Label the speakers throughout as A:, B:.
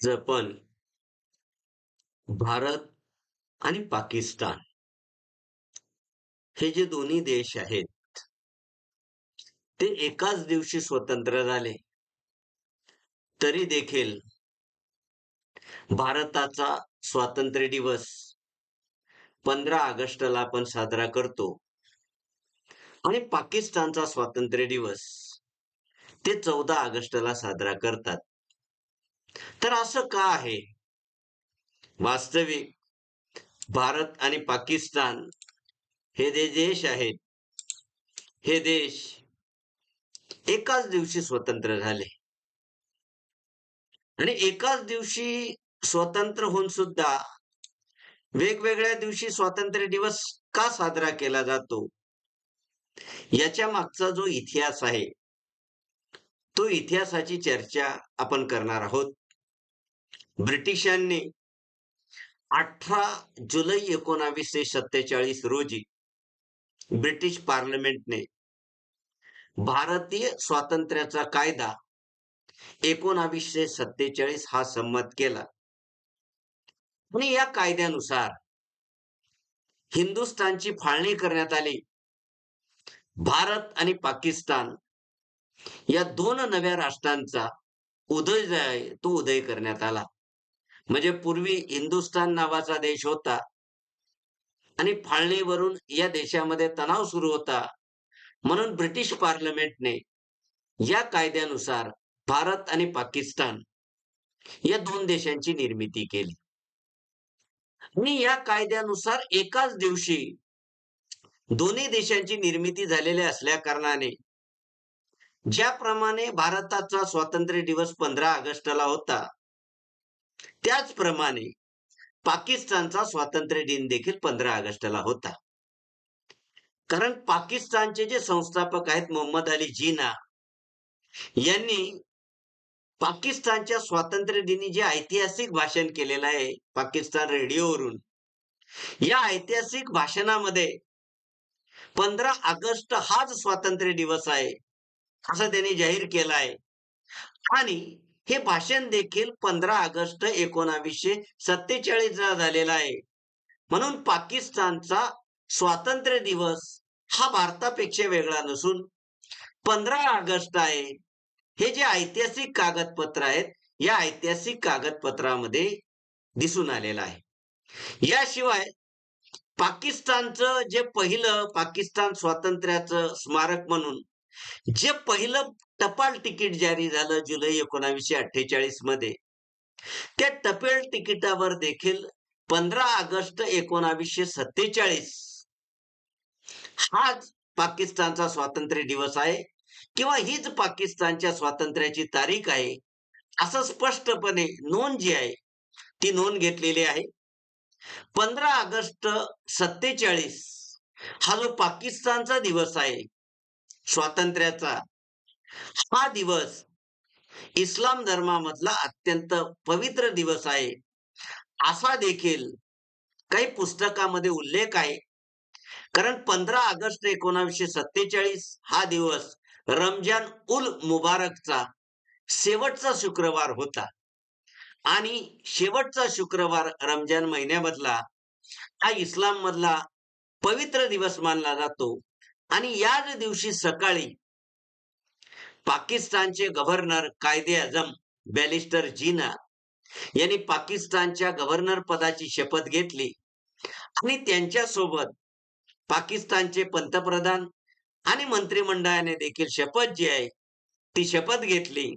A: Japan Bharat आणि पाकिस्तान. हे जे दोन्ही देश आहेत ते एकाच दिवशी स्वतंत्र झाले. तरी देखील भारताचा स्वातंत्र्य दिवस पंधरा ऑगस्टला आपण साजरा करतो आणि पाकिस्तानचा स्वातंत्र्य दिवस ते चौदा ऑगस्टला साजरा करतात. तर असं का आहे? वास्तविक भारत आणि पाकिस्तान हे जे देश आहेत हे देश एकाच दिवशी स्वतंत्र झाले. आणि एकाच दिवशी स्वतंत्र होऊन सुद्धा वेगवेगळ्या दिवशी स्वातंत्र्य दिवस का साजरा केला जातो? याच्या मागचा जो इतिहास आहे तो इतिहासाची चर्चा आपण करणार आहोत. ब्रिटिशांनी अठरा जुलै एकोणावीसशे सत्तेचाळीस रोजी ब्रिटिश पार्लमेंटने भारतीय स्वातंत्र्याचा कायदा एकोणावीसशे सत्तेचाळीस हा संमत केला. आणि या कायद्यानुसार हिंदुस्थानची फाळणी करण्यात आली. भारत आणि पाकिस्तान या दोन नव्या राष्ट्रांचा उदय जो आहे तो उदय करण्यात आला. म्हणजे पूर्वी हिंदुस्थान नावाचा देश होता आणि फाळणीवरून या देशामध्ये तणाव सुरू होता. म्हणून ब्रिटिश पार्लमेंटने या कायद्यानुसार भारत आणि पाकिस्तान या दोन देशांची निर्मिती केली. आणि या कायद्यानुसार एकाच दिवशी दोन्ही देशांची निर्मिती झालेल्या असल्या कारणाने ज्याप्रमाणे भारताचा स्वातंत्र्य दिवस पंधरा ऑगस्टला होता त्याचप्रमाणे पाकिस्तानचा स्वातंत्र्य दिन देखील पंधरा ऑगस्टला होता. कारण पाकिस्तानचे जे संस्थापक आहेत मोहम्मद अली जिना यांनी पाकिस्तानच्या स्वातंत्र्य दिनी जे ऐतिहासिक भाषण केलेलं आहे पाकिस्तान रेडिओवरून या ऐतिहासिक भाषणामध्ये पंधरा ऑगस्ट हाच स्वातंत्र्य दिवस आहे असं त्यांनी जाहीर केला आहे. आणि हे भाषण देखील पंधरा ऑगस्ट एकोणावीसशे सत्तेचाळीसला झालेला आहे. म्हणून पाकिस्तानचा स्वातंत्र्य दिवस हा भारतापेक्षा वेगळा नसून पंधरा ऑगस्ट आहे. हे जे ऐतिहासिक कागदपत्र आहेत या ऐतिहासिक कागदपत्रामध्ये दिसून आलेलं आहे. याशिवाय पाकिस्तानचं जे पहिलं पाकिस्तान स्वातंत्र्याचं स्मारक म्हणून जे पहिलं टपाल तिकीट जारी झालं जुलै एकोणावीसशे अठ्ठेचाळीसमध्ये त्या टपाल तिकिटावर देखील पंधरा ऑगस्ट एकोणावीसशे सत्तेचाळीस हाच पाकिस्तानचा स्वातंत्र्य दिवस आहे किंवा हीच पाकिस्तानच्या स्वातंत्र्याची तारीख आहे असं स्पष्टपणे नोंद जी आहे ती नोंद घेतलेली आहे. पंधरा ऑगस्ट सत्तेचाळीस हा जो पाकिस्तानचा दिवस आहे स्वातंत्र्याचा हा दिवस इस्लाम धर्मामधला अत्यंत पवित्र दिवस आहे. असा देखील काही पुस्तकामध्ये उल्लेख आहे. कारण पंधरा ऑगस्ट एकोणावीसशे सत्तेचाळीस हा दिवस रमजान उल मुबारकचा शेवटचा शुक्रवार होता. आणि शेवटचा शुक्रवार रमजान महिन्यामधला हा इस्लाम मधला पवित्र दिवस मानला जातो. आणि याच दिवशी सकाळी पाकिस्तानचे गव्हर्नर कायदे आजम बॅलिस्टर जीना यांनी पाकिस्तानच्या गव्हर्नर पदाची शपथ घेतली आणि त्यांच्यासोबत पाकिस्तानचे पंतप्रधान आणि मंत्रिमंडळाने देखील शपथ जी आहे ती शपथ घेतली.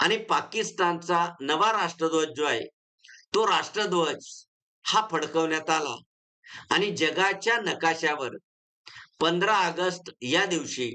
A: आणि पाकिस्तानचा नवा राष्ट्रध्वज जो आहे तो राष्ट्रध्वज हा फडकवण्यात आला. आणि जगाच्या नकाशावर पंधरा ऑगस्ट या दिवशी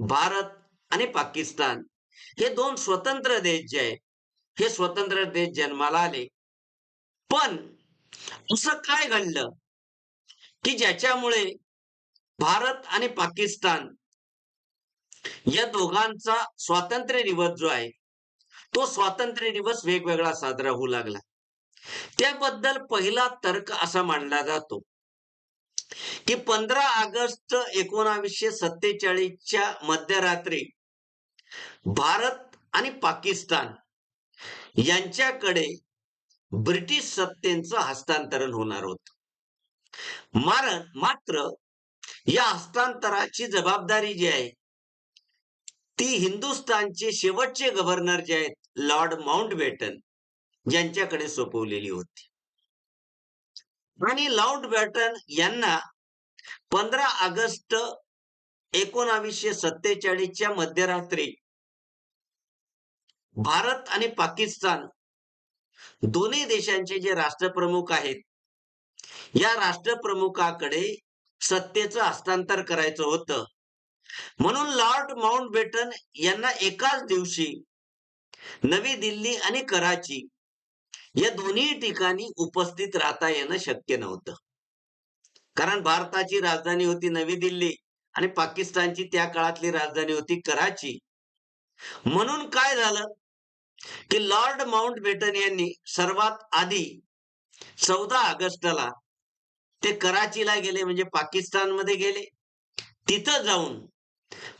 A: भारत आणि पाकिस्तान हे दोन स्वतंत्र देश जे आहेत हे स्वतंत्र देश जन्माला आले. पण असं काय घडलं की ज्याच्यामुळे भारत आणि पाकिस्तान या दोघांचा स्वातंत्र्य दिवस जो आहे तो स्वातंत्र्य दिवस वेगवेगळा साजरा होऊ लागला. त्याबद्दल पहिला तर्क असा मांडला जातो की पंधरा ऑगस्ट एकोणावीसशे सत्तेचाळीसच्या मध्यरात्री भारत आणि पाकिस्तान यांच्याकडे ब्रिटिश सत्तेचं हस्तांतरण होणार होत. मात्र या हस्तांतराची जबाबदारी जी आहे ती हिंदुस्थानचे शेवटचे गव्हर्नर जे आहेत लॉर्ड माउंटबेटन यांच्याकडे सोपवलेली होती. आणि लॉर्ड बॅटन यांना पंधरा ऑगस्ट एकोणावीसशे सत्तेचाळीसच्या मध्यरात्री भारत आणि पाकिस्तान दोन्ही देशांचे जे राष्ट्रप्रमुख आहेत या राष्ट्रप्रमुखाकडे सत्तेचं हस्तांतर करायचं होतं. म्हणून लॉर्ड माउंटबेटन यांना एकाच दिवशी नवी दिल्ली आणि कराची या दोन्ही ठिकाणी उपस्थित राहता येणं शक्य नव्हतं. कारण भारताची राजधानी होती नवी दिल्ली आणि पाकिस्तानची त्या काळातली राजधानी होती कराची. म्हणून काय झालं? की लॉर्ड माउंटबेटन यांनी सर्वात आधी चौदा ऑगस्टला ते कराचीला गेले म्हणजे पाकिस्तानमध्ये गेले. तिथं जाऊन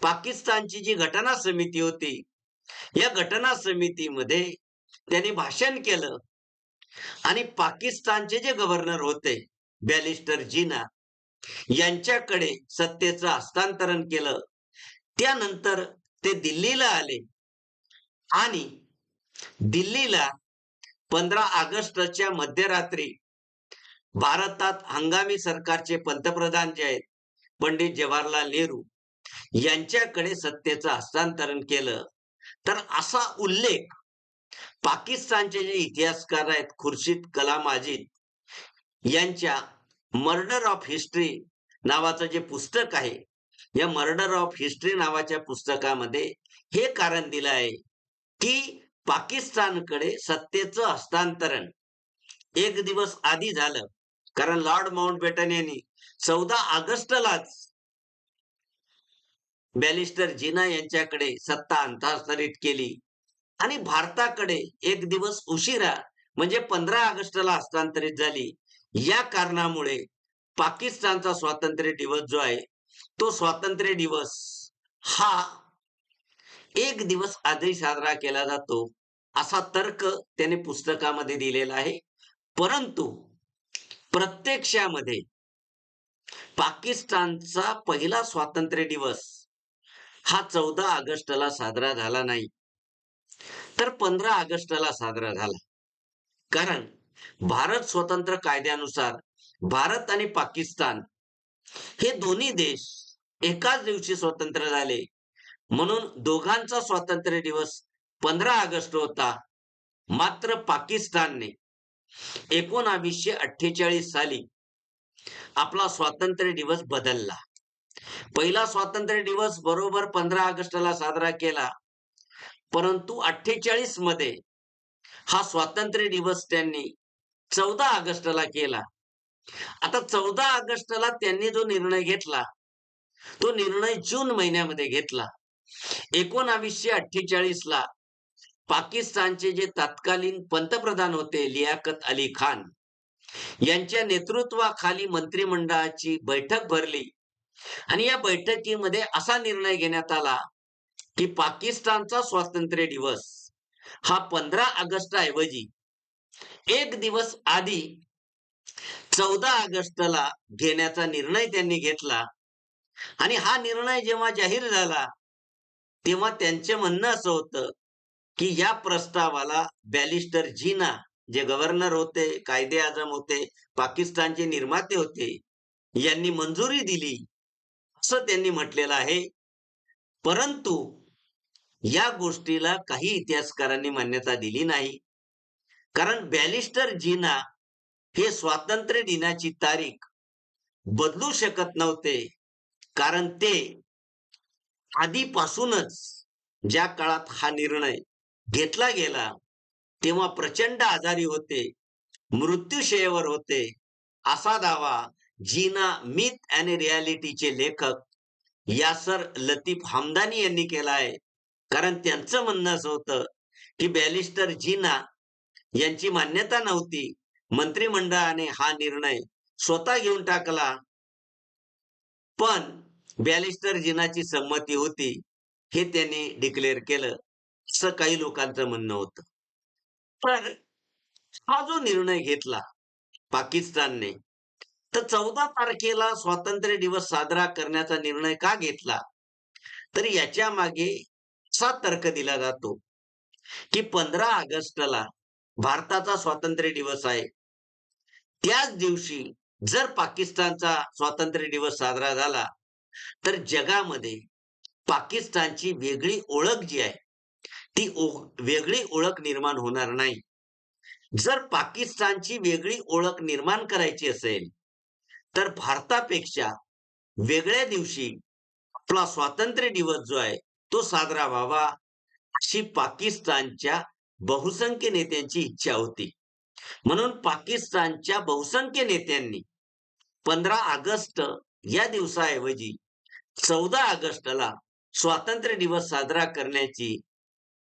A: पाकिस्तानची जी घटना समिती होती या घटना समितीमध्ये त्यांनी भाषण केलं. आणि पाकिस्तानचे जे गव्हर्नर होते बॅलिस्टर जीना यांच्याकडे सत्तेचं हस्तांतरण केलं. त्यानंतर ते दिल्लीला आले. आणि दिल्लीला पंधरा ऑगस्टच्या मध्यरात्री भारतात हंगामी सरकारचे पंतप्रधान जे आहेत पंडित जवाहरलाल नेहरू यांच्याकडे सत्तेचं हस्तांतरण केलं. तर असा उल्लेख पाकिस्तानचे जे इतिहासकार आहेत खुर्शीद कलाम आजिद यांच्या मर्डर ऑफ हिस्ट्री नावाचं जे पुस्तक आहे या मर्डर ऑफ हिस्ट्री नावाच्या पुस्तकामध्ये हे कारण दिलं आहे की पाकिस्तानकडे सत्तेचं हस्तांतरण एक दिवस आधी झालं. कारण लॉर्ड माउंटबेटन यांनी चौदा ऑगस्टलाच बॅलिस्टर जिना यांच्याकडे सत्ता हस्तांतरित केली. आणि भारताकडे एक दिवस उशिरा म्हणजे पंधरा ऑगस्टला हस्तांतरित झाली. या कारणामुळे पाकिस्तानचा स्वातंत्र्य दिवस जो आहे तो स्वातंत्र्य दिवस हा एक दिवस आधी साजरा केला जातो असा तर्क त्याने पुस्तकामध्ये दिलेला आहे. परंतु प्रत्यक्षामध्ये पाकिस्तानचा पहिला स्वातंत्र्य दिवस हा चौदा ऑगस्टला साजरा झाला नाही. तर पंधरा ऑगस्टला साजरा झाला. कारण भारत स्वतंत्र कायद्यानुसार भारत आणि पाकिस्तान हे दोन्ही देश एकाच दिवशी स्वतंत्र झाले. म्हणून दोघांचा स्वातंत्र्य दिवस पंधरा ऑगस्ट होता. मात्र पाकिस्तानने एकोणावीसशे अठ्ठेचाळीस साली आपला स्वातंत्र्य दिवस बदलला. पहिला स्वातंत्र्य दिवस बरोबर पंधरा ऑगस्टला साजरा केला. परंतु अठ्ठेचाळीसमध्ये हा स्वातंत्र्य दिवस त्यांनी चौदा ऑगस्टला केला. आता चौदा ऑगस्टला त्यांनी जो निर्णय घेतला तो निर्णय जून महिन्यामध्ये घेतला. एकोणावीसशे अठ्ठेचाळीस ला पाकिस्तानचे जे तत्कालीन पंतप्रधान होते लियाकत अली खान यांच्या नेतृत्वाखाली मंत्रिमंडळाची बैठक भरली. आणि या बैठकीमध्ये असा निर्णय घेण्यात आला की पाकिस्तानचा स्वातंत्र्य दिवस हा पंधरा ऑगस्ट ऐवजी एक दिवस आधी चौदा ऑगस्टला घेण्याचा निर्णय त्यांनी घेतला. आणि हा निर्णय जेव्हा जाहीर झाला तेव्हा त्यांचे म्हणणं असं होतं की या प्रस्तावाला बॅलिस्टर जीना जे गव्हर्नर होते कायदे आजम होते पाकिस्तानचे निर्माते होते यांनी मंजुरी दिली. असं त्यांनी म्हटलेलं आहे. परंतु या गोष्टीला काही इतिहासकारांनी मान्यता दिली नाही. कारण बॅलिस्टर जिना हे स्वातंत्र्य दिनाची तारीख बदलू शकत नव्हते. कारण ते आधीपासूनच ज्या काळात हा निर्णय घेतला गेला तेव्हा प्रचंड आजारी होते मृत्यूशयेवर होते. असा दावा जीना मिथ अँड रियालिटीचे लेखक यासर लतीफ हमदानी यांनी केला आहे. कारण त्यांचं म्हणणं असं होतं की बॅलिस्टर जीना यांची मान्यता नव्हती. मंत्रिमंडळाने हा निर्णय स्वतः घेऊन टाकला. पण बॅलिस्टर जिनाची संमती होती हे त्यांनी डिक्लेअर केलं. असं काही लोकांचं म्हणणं होतं. तर हा जो निर्णय घेतला पाकिस्तानने तर चौदा तारखेला स्वातंत्र्य दिवस साजरा करण्याचा निर्णय का घेतला? तर याच्या मागे असा तर्क दिला जातो की पंधरा ऑगस्टला भारताचा स्वातंत्र्य दिवस आहे. त्याच दिवशी जर पाकिस्तानचा स्वातंत्र्य दिवस साजरा झाला तर जगामध्ये पाकिस्तानची वेगळी ओळख जी आहे ती ओ- वेगळी ओळख निर्माण होणार नाही. जर पाकिस्तानची वेगळी ओळख निर्माण करायची असेल तर भारतापेक्षा वेगळ्या दिवशी आपला स्वातंत्र्य दिवस जो आहे तो साजरा व्हावा अशी पाकिस्तानच्या बहुसंख्य नेत्यांची इच्छा होती. म्हणून पाकिस्तानच्या बहुसंख्य नेत्यांनी पंधरा ऑगस्ट या दिवसाऐवजी चौदा ऑगस्टला स्वातंत्र्य दिवस साजरा करण्याची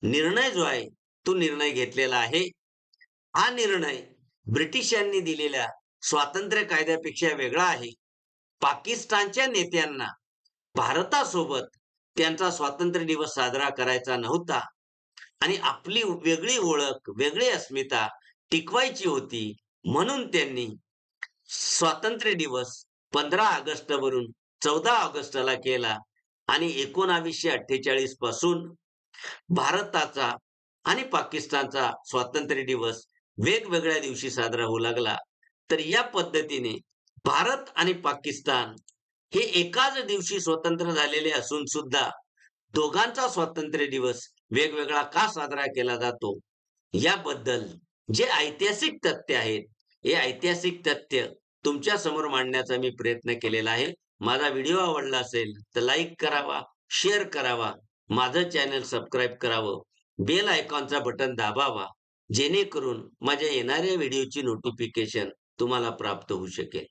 A: निर्णय जो आहे तो निर्णय घेतलेला आहे. हा निर्णय ब्रिटिशांनी दिलेल्या स्वातंत्र्य कायद्यापेक्षा वेगळा आहे. पाकिस्तानच्या नेत्यांना भारतासोबत त्यांचा स्वातंत्र्य दिवस साजरा करायचा नव्हता. आणि आपली वेगळी ओळख वेगळी अस्मिता टिकवायची होती. म्हणून त्यांनी स्वातंत्र्य दिवस पंधरा ऑगस्ट वरून चौदा ऑगस्टला केला. आणि एकोणावीसशे अठ्ठेचाळीसपासून भारताचा आणि पाकिस्तानचा स्वातंत्र्य दिवस वेगवेगळ्या दिवशी साजरा होऊ लागला. तर या पद्धतीने भारत आणि पाकिस्तान हे एकाच दिवशी स्वतंत्र झालेले असून सुद्धा दोघांचा स्वातंत्र्य दिवस वेगवेगळा का साजरा केला जातो? याबद्दल जे ऐतिहासिक तथ्य आहेत हे ऐतिहासिक तथ्य तुमच्यासमोर मांडण्याचा मी प्रयत्न केलेला आहे. माझा व्हिडिओ आवडला असेल तर लाईक करावा शेअर करावा माझं चॅनल सबस्क्राईब करावं बेल आयकॉनचा बटन दाबावा जेणेकरून माझ्या येणाऱ्या व्हिडिओची नोटिफिकेशन तुम्हाला प्राप्त होऊ शकेल.